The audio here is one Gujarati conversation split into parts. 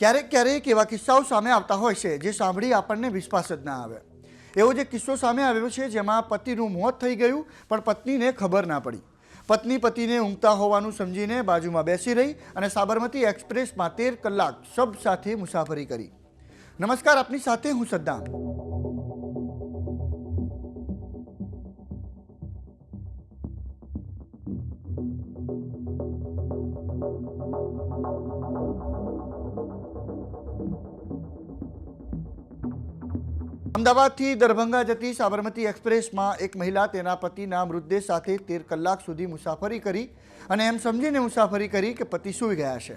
ક્યારેક ક્યારેક એવા કિસ્સાઓ સામે આવતા હોય છે જે સાંભળી આપણને વિશ્વાસ જ ના આવે. એવો જે કિસ્સો સામે આવ્યો છે જેમાં પતિનું મોત થઈ ગયું, પણ પત્નીને ખબર ના પડી. પત્ની પતિને ઊંઘતા હોવાનું સમજીને બાજુમાં બેસી રહી અને સાબરમતી એક્સપ્રેસમાં તેર કલાક શબ્દ સાથે મુસાફરી કરી. નમસ્કાર, આપની સાથે હું સદ્દામ. અમદાવાદથી દરભંગા જતી સાબરમતી એક્સપ્રેસમાં એક મહિલા તેના પતિના મૃતદેહ સાથે તેર કલાક સુધી મુસાફરી કરી અને એમ સમજીને મુસાફરી કરી કે પતિ સૂઈ ગયા છે.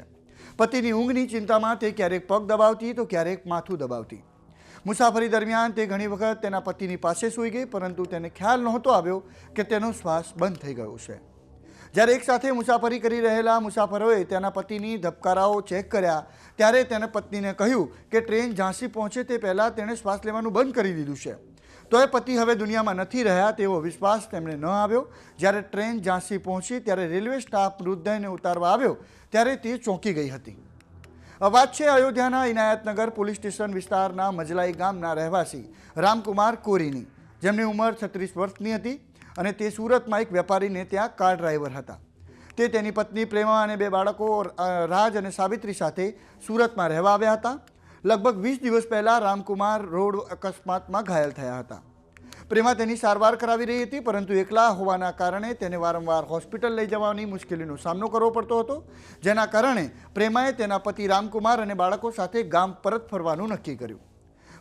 પતિની ઊંઘની ચિંતામાં તે ક્યારેક પગ દબાવતી તો ક્યારેક માથું દબાવતી. મુસાફરી દરમિયાન તે ઘણી વખત તેના પતિની પાસે સૂઈ ગઈ પરંતુ તેને ખ્યાલ નહોતો આવ્યો કે તેનો શ્વાસ બંધ થઈ ગયો છે. જ્યારે એકસાથે મુસાફરી કરી રહેલા મુસાફરોએ તેના પતિની ધબકારાઓ ચેક કર્યા, ત્યારે તેને પત્નીને કહ્યું કે ટ્રેન ઝાંસી પહોંચે તે પહેલાં તેણે શ્વાસ લેવાનું બંધ કરી દીધું છે. તો એ પતિ હવે દુનિયામાં નથી રહ્યા તેવો વિશ્વાસ તેમણે ન આવ્યો. જ્યારે ટ્રેન ઝાંસી પહોંચી, ત્યારે રેલવે સ્ટાફ મૃતદેહને ઉતારવા આવ્યો, ત્યારે તે ચોંકી ગઈ હતી. વાત છે અયોધ્યાના ઇનાયતનગર પોલીસ સ્ટેશન વિસ્તારના મજલાઈ ગામના રહેવાસી રામકુમાર કોરીની. જેમની ઉંમર છત્રીસ વર્ષની હતી. અને તે સુરતમાં એક વેપારીને ત્યાં કાર ડ્રાઈવર હતા. તે તેની પત્ની પ્રેમા અને બે બાળકો રાજ અને સાવિત્રી સાથે સુરતમાં રહેવા આવ્યા હતા. લગભગ વીસ દિવસ પહેલાં રામકુમાર રોડ અકસ્માતમાં ઘાયલ થયા હતા. પ્રેમા તેની સારવાર કરાવી રહી હતી, પરંતુ એકલા હોવાના કારણે તેને વારંવાર હોસ્પિટલ લઈ જવાની મુશ્કેલીનો સામનો કરવો પડતો હતો, જેના કારણે પ્રેમાએ તેના પતિ રામકુમાર અને બાળકો સાથે ગામ પરત ફરવાનું નક્કી કર્યું.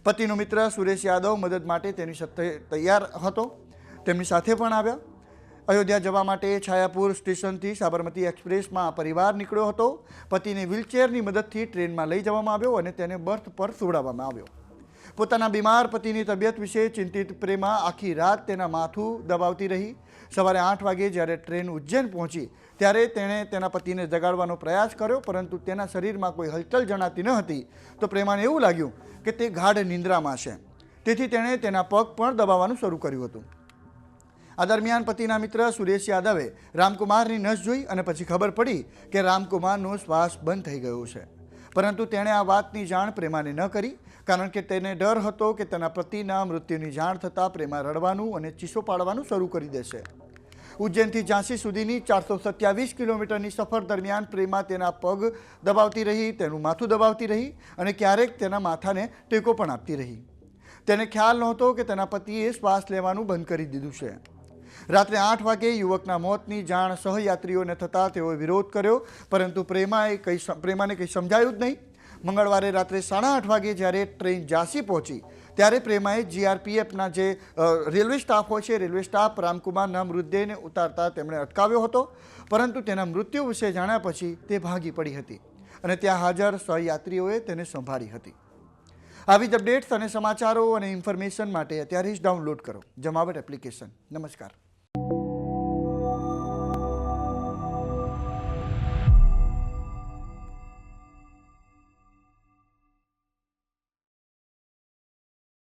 પતિનો મિત્ર સુરેશ યાદવ મદદ માટે તેની તૈયાર હતો. તેમની સાથે પણ આવ્યા. અયોધ્યા જવા માટે છાયાપુર સ્ટેશનથી સાબરમતી એક્સપ્રેસમાં પરિવાર નીકળ્યો હતો. પતિને વ્હીલચેરની મદદથી ટ્રેનમાં લઈ જવામાં આવ્યો અને તેને બર્થ પર સુવડાવવામાં આવ્યો. પોતાના બીમાર પતિની તબિયત વિશે ચિંતિત પ્રેમા આખી રાત તેના માથું દબાવતી રહી. સવારે આઠ વાગે જ્યારે ટ્રેન ઉજ્જૈન પહોંચી, ત્યારે તેણે તેના પતિને જગાડવાનો પ્રયાસ કર્યો, પરંતુ તેના શરીરમાં કોઈ હલચલ જણાતી ન હતી. તો પ્રેમાને એવું લાગ્યું કે તે ગાઢ નિંદ્રામાં છે. તેથી તેણે તેના પગ પણ દબાવવાનું શરૂ કર્યું હતું. આ દરમિયાન પતિના મિત્ર સુરેશ યાદવે રામકુમારની નસ જોઈ અને પછી ખબર પડી કે રામકુમારનો શ્વાસ બંધ થઈ ગયો છે. પરંતુ તેણે આ વાતની જાણ પ્રેમાને ન કરી, કારણ કે તેને ડર હતો કે તેના પતિના મૃત્યુની જાણ થતાં પ્રેમા રડવાનું અને ચીસો પાડવાનું શરૂ કરી દેશે. ઉજ્જૈનથી ઝાંસી સુધીની ચારસો સત્યાવીસ કિલોમીટરની સફર દરમિયાન પ્રેમા તેના પગ દબાવતી રહી, તેનું માથું દબાવતી રહી અને ક્યારેક તેના માથાને ટેકો પણ આપતી રહી. તેને ખ્યાલ નહોતો કે તેના પતિએ શ્વાસ લેવાનું બંધ કરી દીધું છે. રાત્રે આઠ વાગે યુવકના મોતની જાણ સહયાત્રીઓને થતાં તેઓએ વિરોધ કર્યો, પરંતુ પ્રેમાએ કંઈ પ્રેમાને કંઈ સમજાયું જ નહીં. મંગળવારે રાત્રે સાડા આઠ વાગે જ્યારે ટ્રેન ઝાંસી પહોંચી, ત્યારે પ્રેમાએ જીઆરપીએફના જે રેલવે સ્ટાફ હોય છે, રેલવે સ્ટાફ રામકુમારના મૃતદેહને ઉતારતા તેમણે અટકાવ્યો હતો, પરંતુ તેના મૃત્યુ વિશે જાણ્યા પછી તે ભાગી પડી હતી અને ત્યાં હાજર સહયાત્રીઓએ તેને સંભાળી હતી. આવી જ અપડેટ્સ અને સમાચારો અને ઇન્ફોર્મેશન માટે અત્યારે જ ડાઉનલોડ કરો. જમાવટ એપ્લિકેશન. નમસ્કાર.